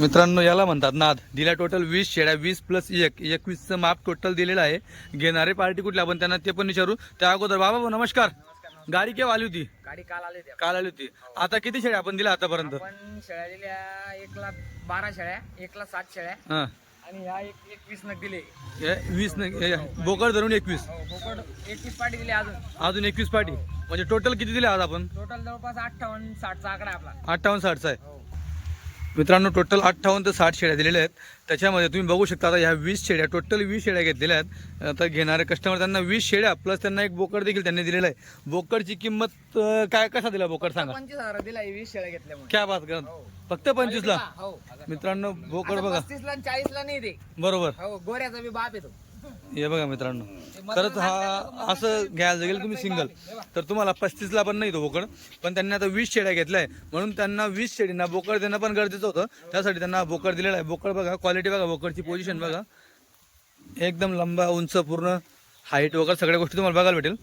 मित्रांनो याला म्हणतात नाद. दिल्या टोटल वीस शेळ्या वीस प्लस एक. एकवीसचं माप टोटल दिलेलं आहे. घेणारे पार्टी कुठली? आपण त्यांना ते पण विचारू. त्या अगोदर बाबा भाऊ, नमस्कार. गाडी केव्हा आली होती? गाडी काल आली होती. काल आली होती. आता किती शेळ्या आपण दिल्या आतापर्यंत? आपण शेळ्या दिल्या एक लाख बारा शेळ्या एक लाख सात शेळ्या हा. आणि ह्या एक एकवीस नग दिले. हे वीस न हे बोकड धरून एकवीस. हो बोकड एकवीस पाटी दिली अजून. अजून एकवीस पार्टी. म्हणजे टोटल किती दिले आज आपण? टोटल जवळपास अठ्ठावन्न साठचा आकडा आहे आपला. अठ्ठावन्न साठचा आहे. हो. मित्रांनो टोटल अठ्ठावन्न ते साठ शेळ्या दिलेल्या आहेत. त्याच्यामध्ये तुम्ही बघू शकता आता ह्या वीस शेळ्या टोटल वीस शेळ्या घेतलेल्या आहेत. आता घेणारे कस्टमर त्यांना वीस शेळ्या प्लस त्यांना एक बोकड देखील त्यांनी दिलेला आहे. बोकडची किंमत काय कसा दिला बोकड सांगा? पंचवीस हजार दिला हे वीस शेळ्या घेतल्यामुळे. क्या बात करत फक्त पंचवीसला? हो. मित्रांनो बोकड बघा. ला चाळीस ला नाही दे बरोबर. हो गोऱ्याचा बी बाप येतो हे बघा मित्रांनो. खरंच हा असं घ्यायला जाईल तुम्ही सिंगल तर तुम्हाला पस्तीसला पण नाही तो बोकड पण त्यांनी आता वीस शेळ्या घेतलाय म्हणून त्यांना वीस शेळींना बोकड देणं पण गरजेचं होतं. त्यासाठी त्यांना बोकड दिलेला आहे. बोकड बघा क्वालिटी बघा बोकडची पोझिशन बघा. एकदम लंबा उंच पूर्ण हाईट वगैरे सगळ्या गोष्टी तुम्हाला बघायला भेटेल.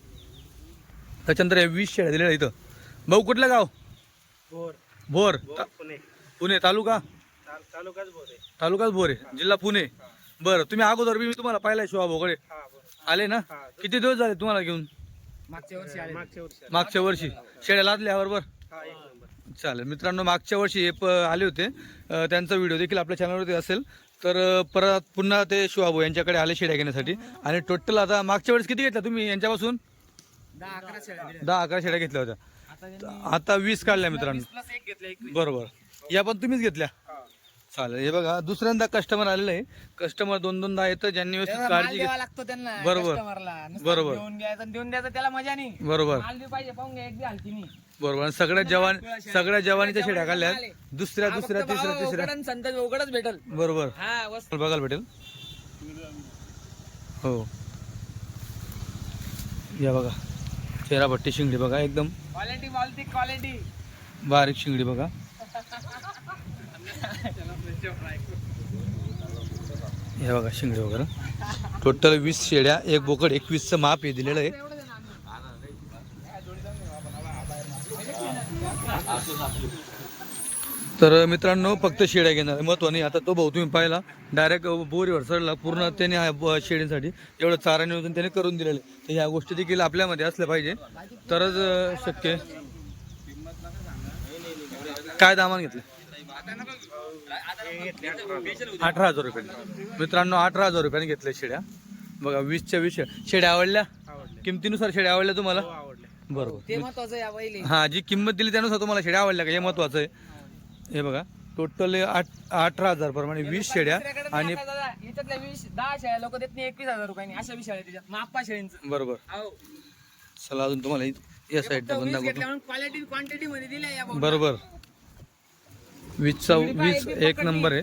त्याच्यानंतर हे वीस शेळ्या दिलेल्या इथं. भाऊ कुठलं गाव? बोर भोर. ता- पुणे. पुणे तालुका? तालुकाच बोर आहे. तालुकाच भोर आहे. जिल्हा पुणे. बरं तुम्ही अगोदर बी मी तुम्हाला पाहिलाय शिवा भोगडे आले ना? किती दिवस झाले तुम्हाला घेऊन? मागच्या वर्षी आले. मागच्या वर्षी मागच्या वर्षी. शेड्या लादल्या बरोबर चालेल. मित्रांनो मागच्या वर्षी हे प आले होते. अ, त्यांचा व्हिडिओ देखील आपल्या चॅनलवरती असेल. तर अ, परत पुन्हा ते शिवाभाऊ यांच्याकडे आले शेड्या घेण्यासाठी. आणि टोटल आता मागच्या वेळेस किती घेतल्या तुम्ही यांच्यापासून? दहा अकरा शेळ्या दिल्या. दहा अकरा शेड्या घेतल्या होत्या. आता त्यांनी आता वीस काढल्या मित्रांनो. प्लस एक घेतल्या एकवीस. बरोबर. या पण तुम्हीच घेतल्या. चालेल. हे बघा दुसऱ्यांदा कस्टमर आलेलं. आहे कस्टमर दोन दोनदा येतं ज्यांनी व्यवस्थित काळजी द्यावा घेत लागतो त्यांना बरोबर. नुसतं बरोबर. देऊन द्यायचं आणि देऊन द्यायचं त्याला मजा नाही. बरोबर. माल बी पाहिजे पाहून घ्या एक बी हलकी नाही. बरोबर. आणि सगळ्या जवान सगळ्या जवानीच्या शेड्या काढल्या दुसऱ्या दुसऱ्या तिसऱ्या तिसऱ्या. संत उघडच भेटल. बरोबर. हा वस्त. बघायला भेटेल. हो. या बघा. चेहरा पट्टी शिंगडी बघा एकदम. क्वालिटी क्वालिटी क्वालिटी बारीक शिंगडी बघा. हे बघा शिंगडे वगैरे. टोटल वीस शेड्या एक बोकड एकवीसचं माप हे दिलेलं आहे. तर मित्रांनो फक्त शेड्या घेणार आहे. महत्वाने आता तो भाऊ तुम्ही पाहिला. डायरेक्ट बोरीवर चढला पूर्ण त्याने हा शेळींसाठी एवढं चारा नियोजन त्याने करून दिलेलं आहे. तर ह्या गोष्टी देखील आपल्यामध्ये असल्या पाहिजे. तरच शक्य आहे. काय दामान घेतलं? अठरा हजार रुपये. मित्रांनो अठरा हजार रुपयाने घेतल्या शेड्या. बघा वीसच्या वीस शेड्या. शेड्या आवडल्या? किमतीनुसार शेड्या आवडल्या तुम्हाला? बरोबर. आहे पहिले हा जी किंमत दिली त्यानुसार तुम्हाला शेड्या आवडल्या का? हे महत्वाचं आहे. हे बघा टोटल आठ अठरा हजार प्रमाणे वीस शेड्या आणि याच्यातल्या वीस दहा शेळ्या लोक देत नाही एकवीस हजार रुपयांनी. अशा वीस शेळ्या त्याच्यात. माप्पा शेळींचं. बरोबर. हो चला अजून तुम्हाला या साईडला बंद म्हणून क्वालिटी क्वांटिटी मध्ये दिल्या. बरोबर. वीसचा वीस एक नंबर आहे.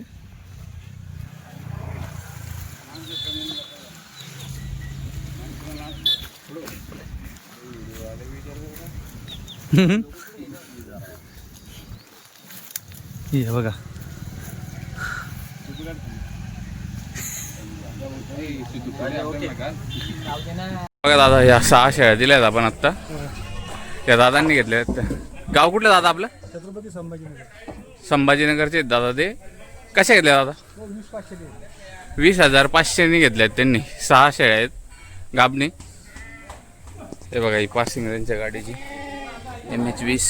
हम्म. हे बघा. बघा दादा या सहा शेळ्या दिल्यात आपण आत्ता. त्या दादांनी घेतल्या आहेत. गाव कुठलं दादा आपलं? छत्रपती संभाजीनगर. संभाजीनगरचे आहेत दादा ते कशा घेतल्या दादा? वीस हजार पाचशेने घेतल्यात आहेत त्यांनी. सहा शेळ्या आहेत. गाबने हे बघा ही पासिंग त्यांच्या गाडीची. एम एच वीस.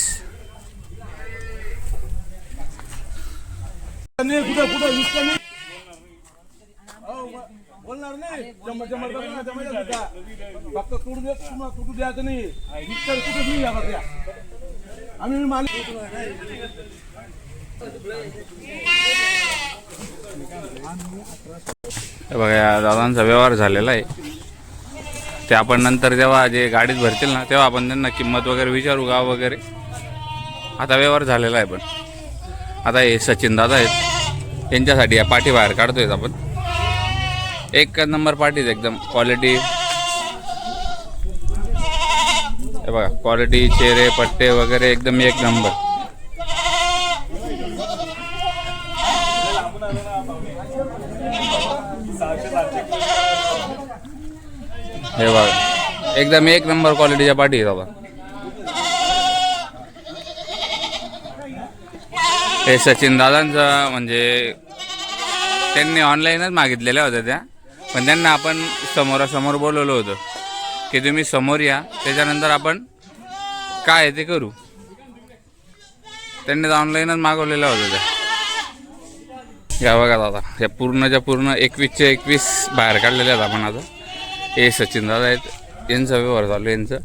बोलणार नाही फक्त तुम्हाला द्यायचं नाही कुठं आम्ही बघा या दादांचा व्यवहार झालेला आहे. ते आपण नंतर जेव्हा जे गाडीत भरतील ना तेव्हा आपण त्यांना किंमत वगैरे विचारू गाव वगैरे. आता व्यवहार झालेला आहे पण. आता हे सचिन दादा आहेत. यांच्यासाठी या पाठी बाहेर काढतोय आपण. एक नंबर पाठीच एकदम क्वालिटी हे बघा क्वालिटी चेहरे पट्टे वगैरे एकदम एक नंबर. हे बघा. एकदम एक नंबर क्वालिटीच्या पाठी बाबा. हे सचिन दादांचं म्हणजे त्यांनी ऑनलाईनच मागितलेल्या होत्या त्या. पण त्यांना आपण समोरासमोर बोलवलं होतं की तुम्ही समोर या त्याच्यानंतर आपण काय आहे ते करू. त्यांनी ऑनलाईनच मागवलेल्या होत्या त्या. या बघा दादा या पूर्णच्या पूर्ण एकवीसचे एकवीस बाहेर काढलेल्या आहेत आपण आता. हे सचिन दादा आहेत. यांचा व्यवहार चालू आहे यांचं.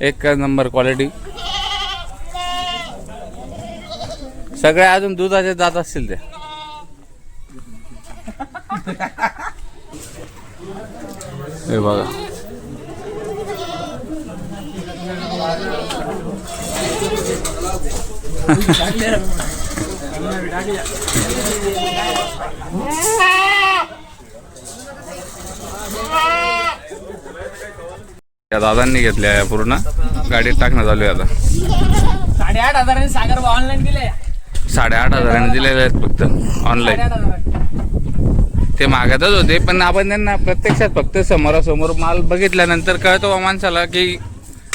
एक नंबर क्वालिटी. सगळ्या अजून दुधाचे जात असतील ते. हे बघा. या दादांनी घेतल्या या पूर्ण. गाडीत टाकण्यात आली आता. साडेआठ हजारांनी सागर ऑनलाईन दिले. साडेआठ हजाराने दिलेले आहेत फक्त ऑनलाईन ते मागतच होते पण आपण त्यांना प्रत्यक्षात फक्त समोरासमोर माल बघितल्यानंतर कळतो बा माणसाला की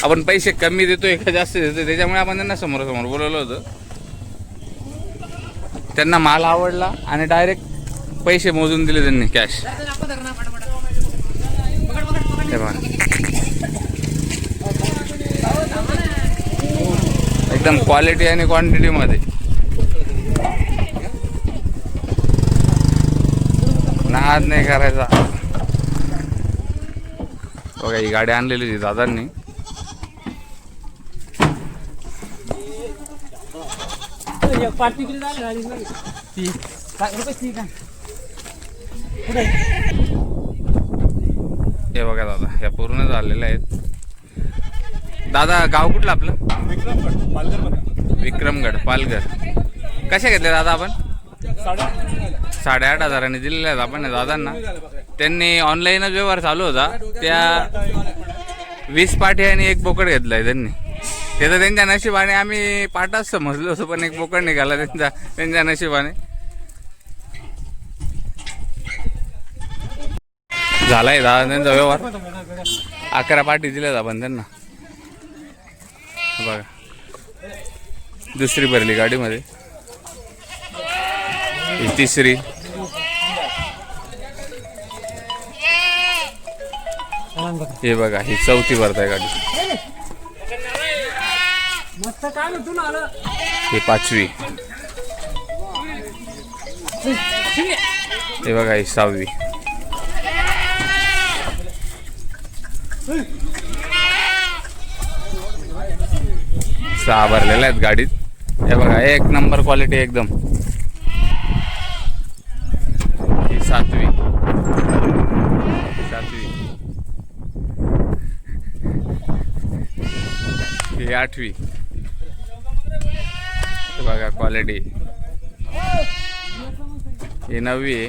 आपण पैसे कमी देतोय का जास्त देतोय. त्याच्यामुळे आपण त्यांना समोरासमोर बोलवलं होतं. त्यांना माल आवडला आणि डायरेक्ट पैसे मोजून दिले त्यांनी कॅश हे एकदम क्वालिटी आणि क्वांटिटी मध्ये. नाद नाही करायचा. बघा ही गाडी आणलेली होती दादांनी. पार्टी किती झाली गाडी ती रुपये ती का हे बघा दादा या पूर्ण झालेल्या आहेत. दादा गाव कुठलं आपलं? विक्रमगड पालघर. विक्रमगड पालघर कशा घेतले दादा आपण? साडेआठ हजारांनी दिलेल्या आहेत आपण दादांना. त्यांनी ऑनलाईनच व्यवहार चालू होता. त्या वीस पाठी आणि एक बोकड घेतलाय त्यांनी. ते तर त्यांच्या नशिबाने आम्ही पाठाच समजलो होतो पण एक बोकड निघाला त्यांचा त्यांच्या नशिबाने. झालाय दादा त्यांचा व्यवहार अकरा पाठी दिल्या आपण त्यांना. बघा. दुसरी भरली गाडीमध्ये. ही तिसरी. हे बघा ही चौथी भरताय गाडी. हे ही पाचवी. हे बघा ही सहावी. सहा भरलेल्या आहेत गाडीत. हे बघा एक नंबर क्वालिटी एकदम. ही सातवी. सातवी. ही आठवी. हे बघा क्वालिटी ही नववी आहे.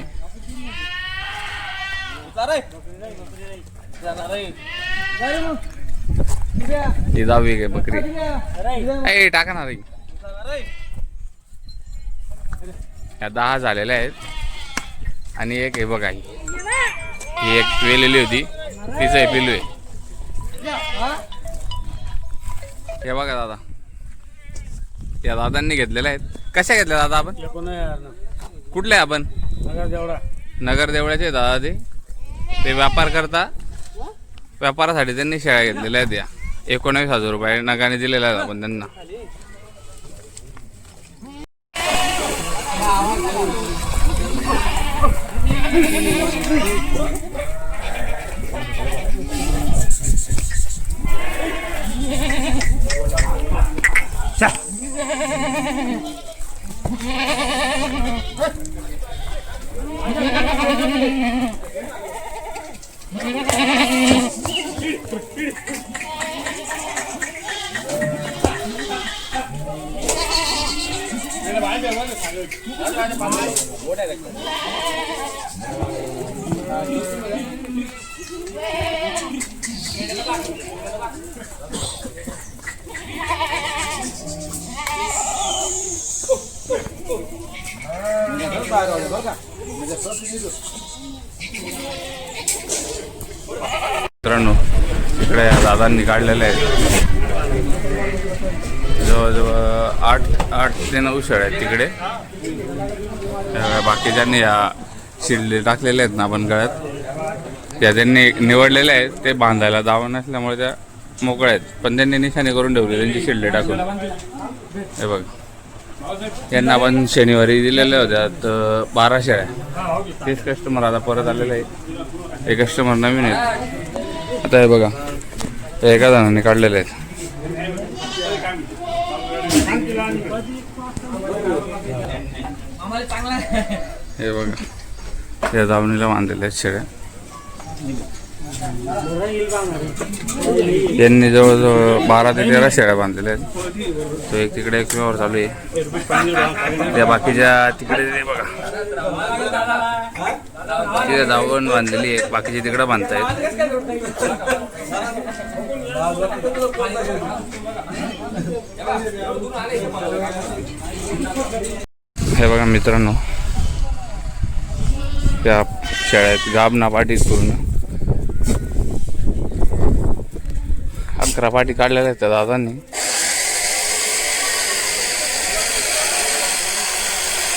ही दहावी आहे बकरी. ए टाका ना रे. या दहा झालेल्या आहेत. आणि एक हे बघा ही. ही एक वेलेली होती. तिचं हे पिलू आहे. हे बघा दादा. या दादांनी घेतलेल्या आहेत. कशा घेतल्या दादा आपण? कुठले आपण? नगर देवळाचे आहे दादा ते. ते व्यापार करता. व्यापारासाठी त्यांनी शेळ्या घेतलेल्या आहेत या. एकोणावीस हजार रुपये नगाने दिलेल्या आहेत आपण त्यांना. बघा म्हणजे मित्रांनो इकडे या दादांनी काढलेले आहेत जवळजवळ आठ आठ ते नऊ शेळ आहेत तिकडे. बाकीच्यांनी या शिडले टाकलेले आहेत ना आपण गळ्यात ज्या त्यांनी निवडलेल्या आहेत ते बांधायला दावा नसल्यामुळे त्या मोकळ्या आहेत. पण त्यांनी निशाणे करून ठेवले त्यांची शिडले टाकून. हे बघ. यांना आपण शनिवारी दिलेल्या होत्या तर बारा शेळ्या तेच कस्टमर आता परत आलेले आहे हे कस्टमर नवीन आहेत. आता हे बघा हे एका जणांनी काढलेले आहेत. हे बघा या दावणीला बांधलेल्या आहेत शेळ्या. त्यांनी जवळजवळ बारा ते तेरा शेळ्या बांधलेल्या आहेत. तो एक तिकडे एक व्यवहार चालू आहे. त्या बाकीच्या तिकडे बघा. तिथे दावण बांधलेली आहे. बाकीचे तिकडे बांधतायत. हे बघा मित्रांनो त्या शाळेत गाबना पाटीत पूर्ण अकरा पाठी काढलेल्या आहेत त्या दादांनी.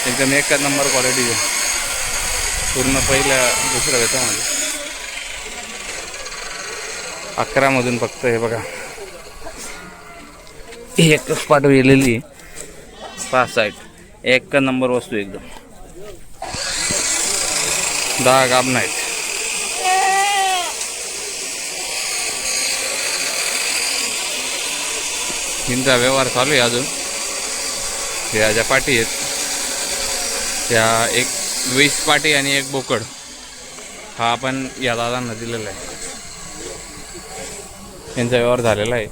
एकदम एकच नंबर क्वालिटी पूर्ण पहिल्या दुसऱ्या वेतामध्ये अकरामधून फक्त हे बघा. एकच पाठ गेलेली पाच साईड एक नंबर वस्तू एकदम. दहा गाब नाहीत. तीनचा व्यवहार चालू आहे अजून. ह्या ज्या पाटी आहेत. त्या एक वीस पाटी आणि एक बोकड. हा आपण या दादांना दिलेला आहे. यांचा व्यवहार झालेला आहे.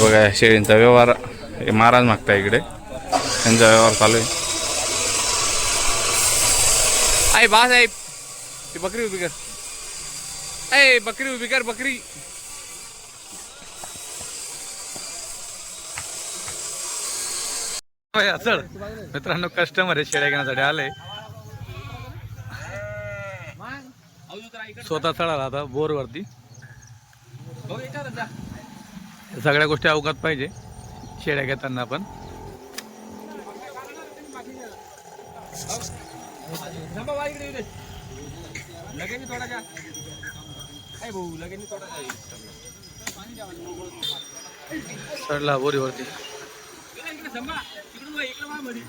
बघा शेळींचा व्यवहार महाराज मागता इकडे. त्यांचा व्यवहार चालू आहे. आई बा साहेब ती बकरी उभी कर. ए बकरी उभी कर बकरी. चढ मित्रांनो कस्टमर आहे शेळ्या घेण्यासाठी आले स्वतः चढाला आता बोरवरती. सगळ्या गोष्टी अवघात पाहिजे शेळ्या घेताना पण. चढला बोरीवरती. इकडे थांबा. इकडून वा, इकडे वा मध्ये.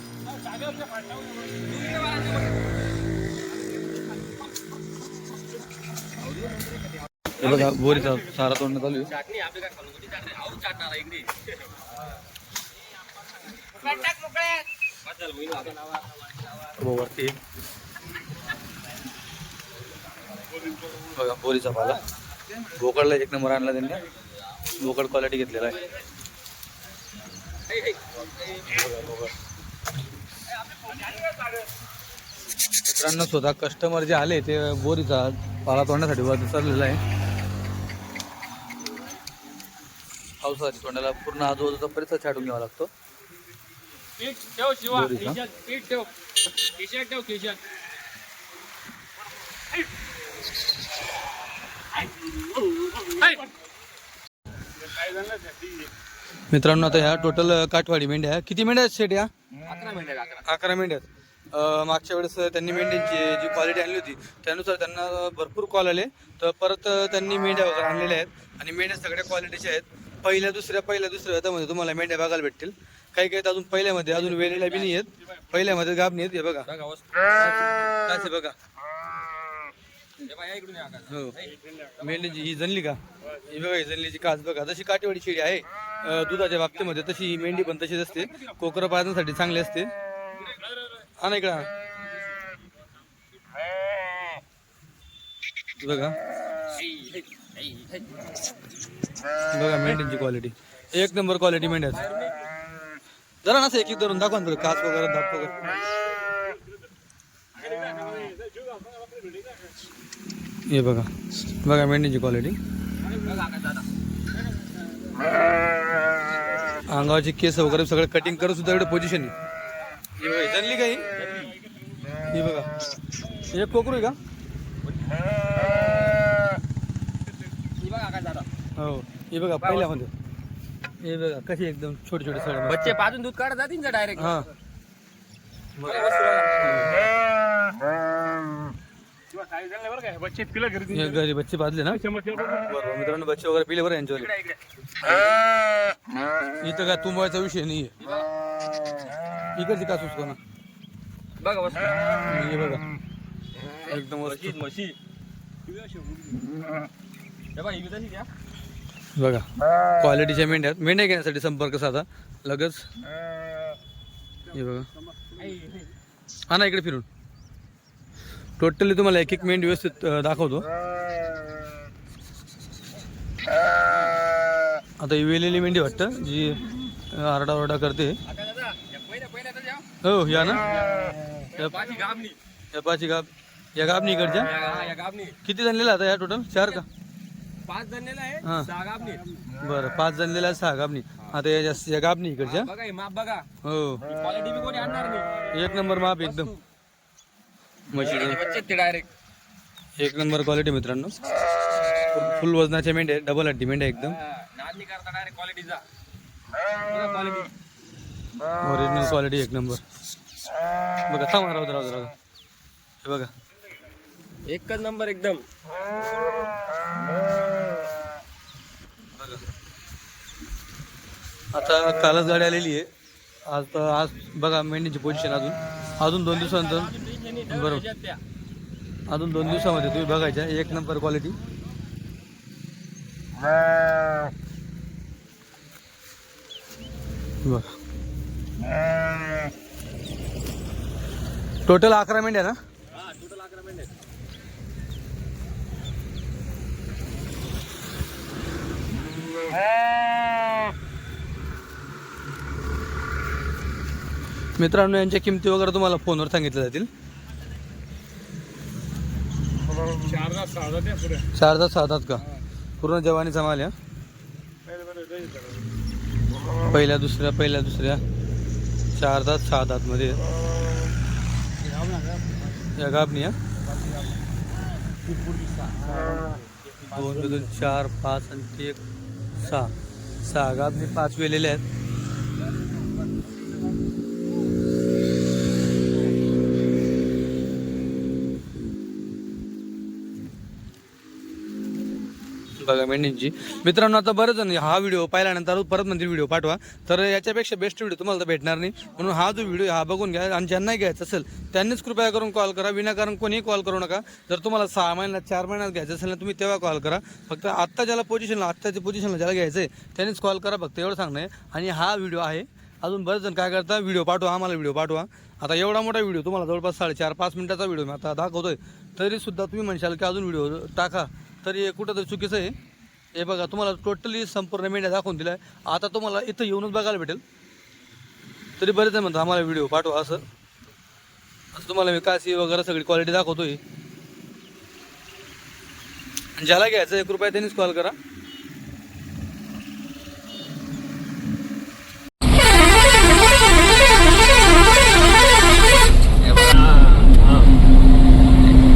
जागेवरच्या फाटावर. तू इकडे वा, इकडे वा. हे बघा बोरीचा सारा तोडणं चालू आहे चाटणी आपली काय खालून कुठे चाटणी? आऊ चाटणार आहे इकडे. टाक मोकळ्या. बस झालं, होईल आता. हो, वरती बघा बोरीचा पाला बोकडला एक नंबर आणला त्यांनी बोकड क्वालिटी घेतलेला आहे मित्रांनो स्वतः कस्टमर जे आले ते बोरीचा पाला तोडण्यासाठी वरती चाललेला आहे. पावसाळ्याच्या तोंडाला पूर्ण आजूबाजूचा परिसर छाटून घ्यावा लागतो. पीठ ठेव शिवा दोरी का? खिशात पीठ ठेव. खिशात ठेव खिशात. मित्रांनो आता ह्या टोटल काठवाडी मेंढ्या आहे. किती मेंढ्या आहेत शेट या? अकरा मिनिटं अकरा. मेंढ्या आहेत. मागच्या वेळेस त्यांनी मेंढ्यांची जी क्वालिटी आणली होती त्यानुसार त्यांना भरपूर कॉल आले. तर परत त्यांनी मेंढ्या वगैरे आणलेल्या आहेत. आणि मेंढ्या सगळ्या क्वालिटीच्या आहेत. पहिल्या दुसऱ्या पहिल्या दुसऱ्या हातामध्ये तुम्हाला मेंढ्या बघायला भेटतील. काही काही अजून पहिल्यामध्ये अजून वेलेल्या बी नाही आहेत. पहिल्यामध्ये गाब नाही आहेत हे बघा. काय बघा. हे. हो. मेंढ्यांची ही जनली का? ही बघा ही जनलीची काच बघा. जशी काटेवाडी शेळी आहे दुधाच्या बाबतीमध्ये तशी मेंढी पण तशीच असते. कोकरं पाळण्यासाठी चांगली असते. हा ना बघा. बघा मेंढ्यांची क्वालिटी एक नंबर क्वालिटी मेंढ्याच. जरा ना एक एक धरून दाखवा ना काच वगैरे दाब वगैरे. हे बघा. बघा मेंढीची क्वालिटी अंगावरची केस वगैरे सगळं कटिंग करून सुद्धा एवढं पोझिशन आहे. ही बघा जनली काही ही? बघा. हे कोकरू आहे का? ही हो बघा पहिल्यामध्ये. हे बघा कशी एकदम छोटे छोटे सगळे बच्चे पाजून दूध काढत जातील डायरेक्ट हा. बच्चे पिला घरी हे घरी बच्चे पाजले ना? बरोबर मित्रांनो बच्चे वगैरे पिले बरं यांच्यावर इथं काय तुंबायचा विषय नाहीये. इकडची का सुचको ना बघा हे बघा. एकदम बघा, क्वालिटीच्या मेंढ्या आहेत. मेंढ्या घेण्यासाठी संपर्क साधा. लगेच. हे बघा. हा ना इकडे फिरून. टोटली तुम्हाला एक एक मेंढी व्यवस्थित अं, दाखवतो. आता ही वेलेली मेंढी वाटतं जी अं, आरडाओरडा करते. हो या ना. या पाची गाबणी. या पाची गाब या गाबनी इकडच्या. किती जणलेला आता या टोटल चार का? पाच जणलेलं आहे हा. सहा बरं पाच जणलेला सहा गाबनी. आता या या गाबनी इकडच्या. बघा हे माप बघा. हो. क्वालिटी बी कोणी आणणार नाही. एक नंबर माप एकदम. डायरेक्ट एक नंबर क्वालिटी मित्रांनो. फुल वजनाच्या मेंढ्या डबल हड्डी मेंढ्या एकदम. करता डायरेक्ट क्वालिटीचा क्वालिटी ओरिजिनल क्वालिटी एक नंबर. बघा थांबा राहू दे, राहू दे, राहू दे. हे बघा. एकच नंबर एकदम. आता कालच गाडी आलेली आहे. आज तर आज बघा मेंढीची पोझिशन अजून. अजून दोन दिवसानंतर बरोबर. अजून दोन दिवसामध्ये तुम्ही बघायच्या. एक नंबर क्वालिटी बघा टोटल अकरा मेंढ्या ना? हा टोटल अकरा मिनिट मित्रांनो यांच्या किमती वगैरे तुम्हाला फोनवर सांगितल्या जातील. शारदा सहादा चार सहा का? पूर्ण जवानीचा माल या पहिल्या दुसऱ्या पहिल्या दुसऱ्या. चार तास सहा मध्ये या गाबनी या दोन दोन चार पाच आणि ते एक सहा. सहा गाबनी पाच वेलेले आहेत. मेंढ्यांची मित्रांनो आता बरं जण हा व्हिडिओ पाहिल्यानंतर परत म्हणजे व्हिडिओ पाठवा. तर याच्यापेक्षा बेस्ट व्हिडिओ तुम्हाला तर भेटणार नाही. म्हणून हा जो व्हिडिओ हा बघून घ्या. आणि ज्यांना घ्यायचा असेल त्यांनीच कृपया करून कॉल करा. विनाकारण कोणीही कॉल करू नका. जर तुम्हाला सहा महिन्यात चार महिन्यात घ्यायचं असेल ना तुम्ही तेव्हा कॉल करा. फक्त आत्ता ज्याला पोझिशनला आत्ताच्या पोझिशनला ज्याला घ्यायचं आहे त्यांनीच कॉल करा. फक्त एवढं सांगणं आहे. आणि हा व्हिडिओ आहे. अजून बरेच जण काय करता व्हिडिओ पाठवा आम्हाला व्हिडिओ पाठवा. आता एवढा मोठा व्हिडिओ तुम्हाला जवळपास साडेचार पाच मिनिटाचा व्हिडिओ मी आता दाखवतोय. तरी सुद्धा तुम्ही म्हणशाल की अजून व्हिडिओ टाका. तरी कुठं तरी चुकीचं आहे. हे बघा तुम्हाला टोटली संपूर्ण मेंढ्या दाखवून दिल्या. आता तुम्हाला इथं येऊनच बघायला भेटेल. तरी बरेच आहे म्हणतात आम्हाला व्हिडिओ पाठवा असं. असं तुम्हाला मी काशी वगैरे सगळी क्वालिटी दाखवतोय. ज्याला घ्यायचं एक रुपया त्यांनीच कॉल करा.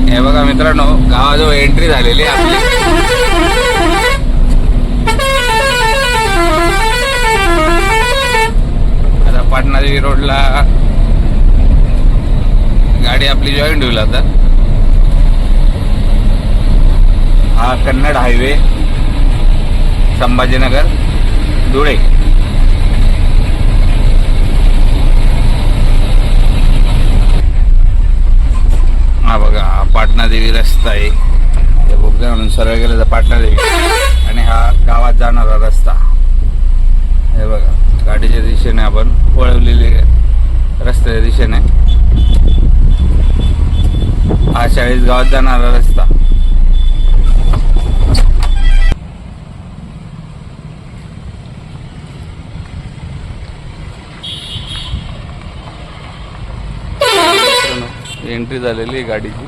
हे बघा मित्रांनो गावाजवळ एंट्री झालेली आहे आपली. आता पाटणादेवी रोडला गाडी आपली जॉईन होईल आता. हा कन्नड हायवे संभाजीनगर धुळे. हा बघा हा पाटणादेवी रस्ता आहे. ते बोगद्या म्हणून सरळ गेलं तर पाटणादेवी. आणि हा गावात जाणारा रस्ता. हे बघा गाडीच्या दिशेने आपण वळवलेली रस्त्याच्या दिशेने. हा चाळीस गावात जाणारा रस्ता. एंट्री झालेली आहे गाडीची.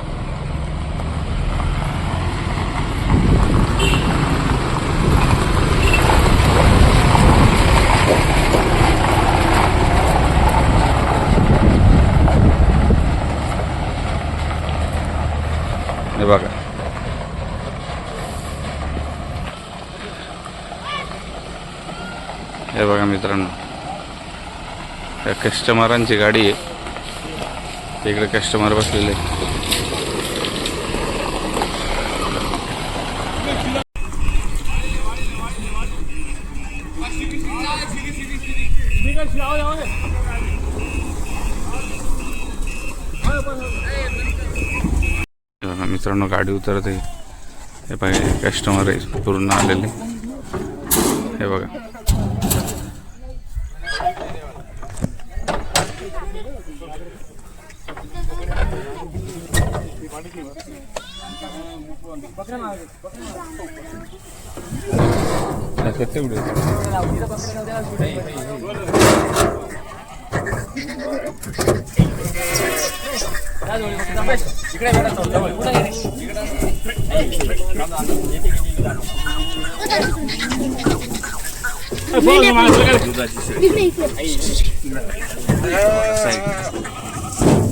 हे बघा. हे बघा मित्रांनो. या कस्टमरांची गाडी आहे. तिकडे कस्टमर बसलेले. मित्रांनो गाडी उतरत आहे. हे बघा कस्टमर आहे पूर्ण आलेले. हे बघा. तेवढे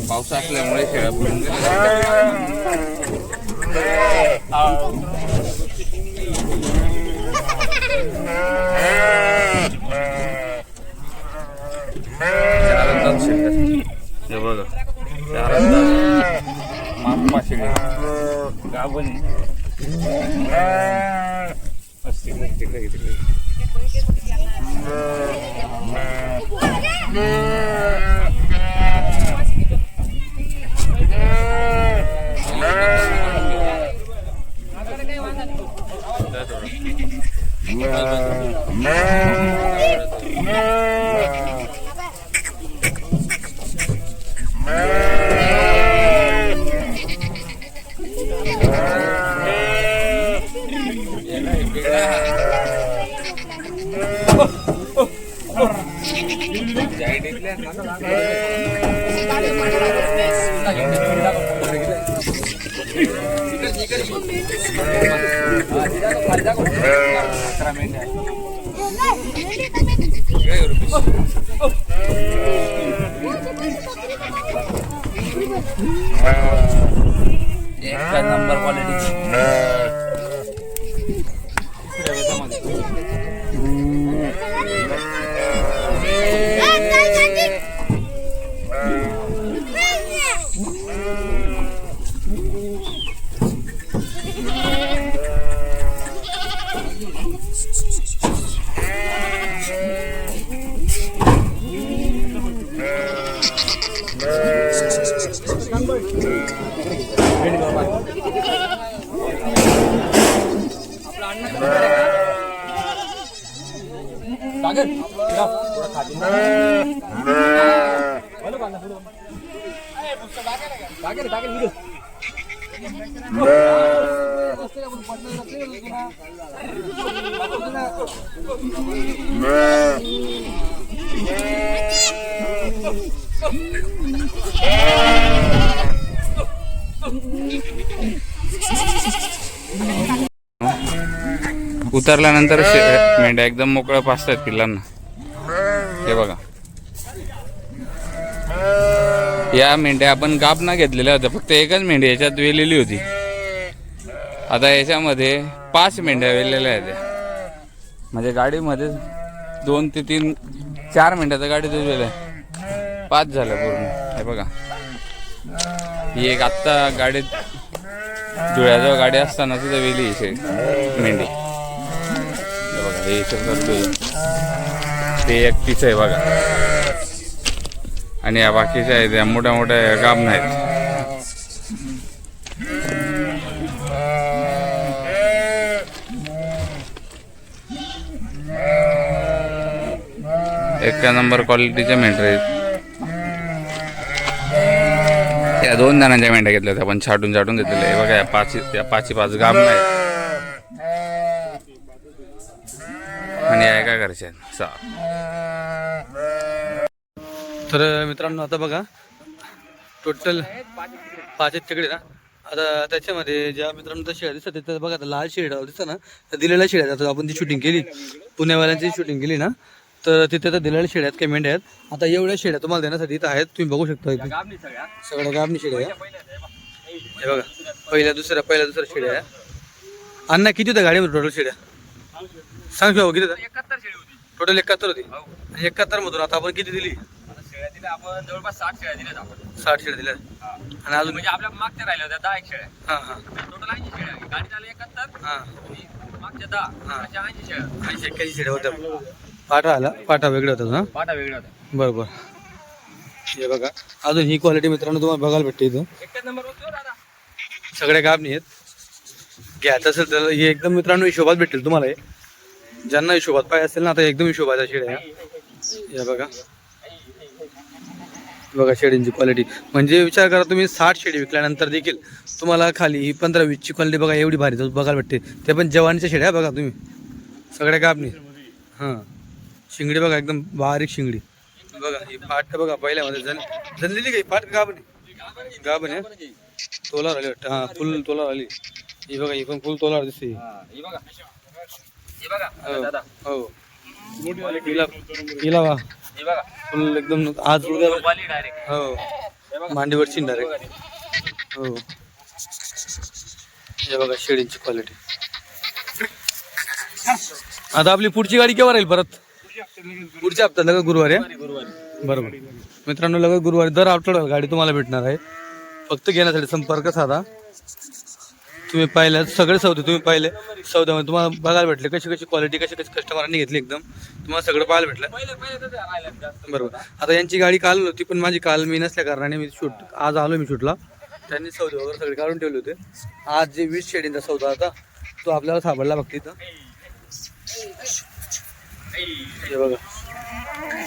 पाऊस असल्यामुळे शेळ्या बुडून गेल्या. मापमा शेळ्या. गाभण. बस तिकडे, तिकडे, तिकडे. उतरल्यानंतर मेंढ्या एकदम मोकळ्या पाचतात पिल्लांना. हे बघा. या मेंढ्या आपण गाबना घेतलेल्या होत्या फक्त एकच मेंढी याच्यात वेलेली होती. आता याच्यामध्ये पाच मेंढ्या वेलेल्या आहेत. म्हणजे गाडीमध्ये दोन ते तीन चार मेंढ्या तर गाडीत वेल्या पाच झाल्या पूर्ण. हे बघा. ही एक आत्ता गाडीत धुळ्याजवळ गाडी असताना तिथे वेली इथे. मेंढी. बघा हे इथे करतोय ते एकटीच आहे बघा. आणि या बाकीच्या आहेत या मोठ्या मोठ्या गाम नाहीत एका नंबर क्वालिटीच्या मेंढ्या आहेत. या दोन जणांच्या मेंढ्या घेतल्या होत्या आपण छाटून छाटून घेतलेल्या आहे बघा या पाच या पाचही पाच गाम नाही आणि या एका घरच्या सहा तर मित्रांनो आता बघा टोटल पाच आहेत तिकडे ना. आता त्याच्यामध्ये ज्या मित्रांनो शेळ्या दिसतात त्या बघा आता लाल शेड दिसतं ना त्या दिलेल्या शेळ्या आपण ती शूटिंग केली. पुण्यावाल्यांची शूटिंग केली ना. तर तिथे त्या दिलेल्या शेळ्यात काही मेंढ्या आहेत. आता एवढ्या शेळ्या तुम्हाला देण्यासाठी इथं आहेत तुम्ही बघू शकता इथे. सगळ्या गाबणी शेळ्या आहेत, हे बघ. हे पहिल्या दुसऱ्या पहिल्या दुसऱ्या शेळ्या आहे. अण्णा किती होत्या गाडीमध्ये टोटल शेळ्या? सांग किती एकाहत्तर होती. टोटल एकाहत्तर होती. आणि एकाहत्तर मधून आता आपण किती दिली? शेळ्या दिल्या आपण जवळपास साठ शेळ्या दिल्यात आपण. साठ शेड दिल्या. हा. आणि अजून? म्हणजे आपल्या मागच्या राहिल्या होत्या दहा एक शेळ्या. हां हां. टोटल ऐंशी शेळ्या गाडी झाल्या एकाहत्तर हां. मागच्या दहा अशा ऐंशी शेळ्या. ऐंशी एक्क्याऐंशी शेड्या होत्या. पाठा आला? पाठा वेगळा होता ना पाटा वेगळ्या होत्या बरोबर. हे बघा अजून ही क्वालिटी मित्रांनो तुम्हाला बघायला भेटते इथं एकच नंबर होतो दादा. सगळ्या आहेत. घ्यायचं असेल तर हे एकदम मित्रांनो हिशोबात भेटेल तुम्हाला हे. ज्यांना हिशोबात पाहिजे असेल ना आता एकदम हिशोबाच्या शेड्या या बघा. बघा शेडींची क्वालिटी म्हणजे विचार करा तुम्ही साठ शेडी विकल्यानंतर देखील तुम्हाला खाली ही पंधरा वीसची क्वालिटी बघा एवढी भारी बघायला भेटते. ते पण जवानीच्या शेड्या बघा तुम्ही. सगळ्या गाबणी. हां. शिंगडी बघा एकदम बारीक शिंगडी. बघा ही फाट बघा पहिल्यामध्ये जन जनलेली काही फाट गाबणी गाबणी आहे तोलावर आली वाटतं. हां फुल तोलावर आली. ही बघा ही पण फुल तोलावर दिसते हा, वा हे फुल एकदम आज उद्या वाली डायरेक्ट हो. मांडीवरची डायरेक्ट हो. हे बघा शेडींची क्वालिटी आता आपली पुढची गाडी केव्हा राहील परत? पुढच्या हप्त्यात लगेच गुरुवारी आहे? बरोबर. मित्रांनो लगेच गुरुवारी दर आठवड्याला गाडी तुम्हाला भेटणार आहे. फक्त घेण्यासाठी संपर्क साधा. तुम्ही पाहिलं सगळे सौदे तुम्ही पाहिले. सौद्यामध्ये तुम्हाला बघायला भेटले कशी कशी क्वालिटी कशी कशी कस्टमरांनी घेतली एकदम. तुम्हाला सगळं पाहायला भेटलं. बरोबर. आता यांची गाडी काल होती पण माझी काल मी नसल्या कारणाने मी शूट आज आलो मी शूटला. त्यांनी सौदे वगैरे सगळे काढून ठेवले होते. आज जे वीस शेडींचा सौदा होता तो आपल्याला सापडला फक्त इथं हे बघा.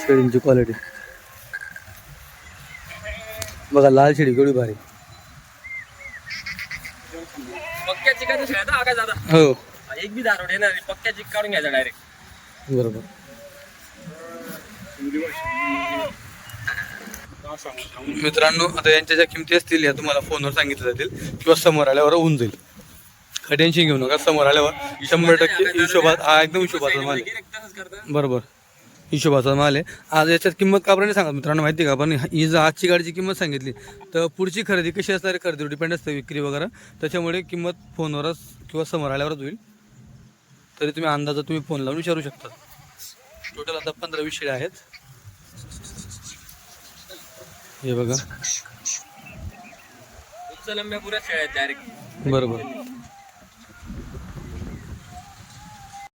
शेडींची क्वालिटी बघा लाल शेडी केवढी भारी. दादा हो. एक बी दारोड येणार नाही, पक्क्या चिक काढून घ्यायचा डायरेक्ट बरोबर. मित्रांनो आता यांच्या ज्या किमती असतील या तुम्हाला फोनवर सांगितल्या जातील किंवा समोर आल्यावर होऊन जाईल. टेन्शन घेऊ नका. समोर आल्यावर शंभर टक्के हिशोबात हा एकदम हिशोबाचा बरोबर. हिशोबाचा माल आहे. आज याच्यात किंमत का बरं नाही सांगा मित्रांनो माहिती आहे का? आपण ही जर आजची गाडीची किंमत सांगितली तर पुढची खरेदी कशी असणार आहे? खरेदीवर डिपेंड असते विक्री वगैरे. त्याच्यामुळे किंमत फोनवरच किंवा समोर आल्यावरच होईल. तरी तुम्ही अंदाजा तुम्ही फोन लावून विचारू शकता. टोटल आता पंधरा वीस शेळ्या आहेत. हे बघा. बरोबर.